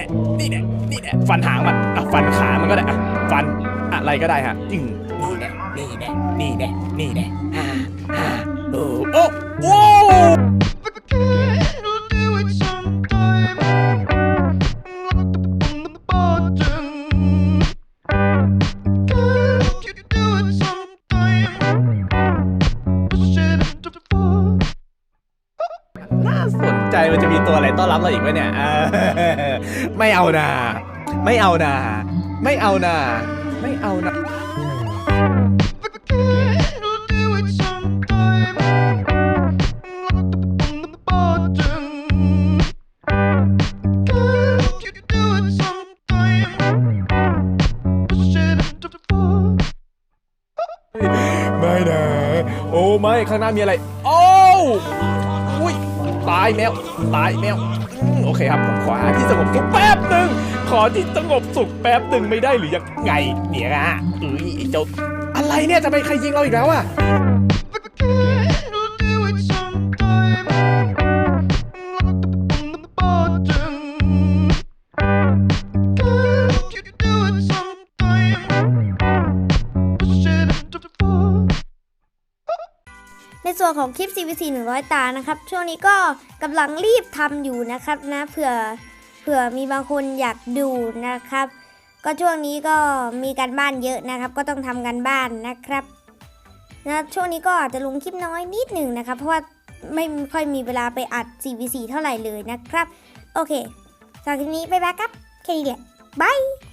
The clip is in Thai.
น่นี่แน่นี่แน่ฟันหางมันอะฟันขามันก็ได้อะฟันอะไรก็ได้ฮะนี่แน่นี่แน่นี่แน่นี่แน่ฮ่าฮ่า ใจมันจะมีตัวอะไรต้อนรับเราอีกไหมเนี่ยเออไม่เอานาไม่เอานาไม่เอานาไม่เอานา We'll do it sometime. Locked up on the bottom. Can you do it sometime? Push it into the floor. ไม่นะ โอ้ไม่ข้างหน้ามีอะไร โอ้ายแมว ตายแมวโอเคครับผมขอหาที่สงบสุขแป๊บหนึ่งขอที่สงบสุขแป๊บหนึ่งไม่ได้หรือยังไงเนี่ยนะเอ้ยไอ้เจ้าอะไรเนี่ยจะไปใครยิงเราอีกแล้วอะ ส่วนของคลิป CVC 100 ตานะครับ ช่วงนี้ก็กำลังรีบทำอยู่นะครับนะเผื่อเผื่อมีบางคนอยากดูนะครับ ก็ช่วงนี้ก็มีการบ้านเยอะนะครับ ก็ต้องทำกันบ้านนะครับนะช่วงนี้ก็อาจจะลงคลิปน้อยนิดหนึ่งนะครับ เพราะว่าไม่ค่อยมีเวลาไปอัด CVC เท่าไหร่เลยนะครับ โอเคสำหรับคลิปนี้ไปบายครับแค่นี้แหละบาย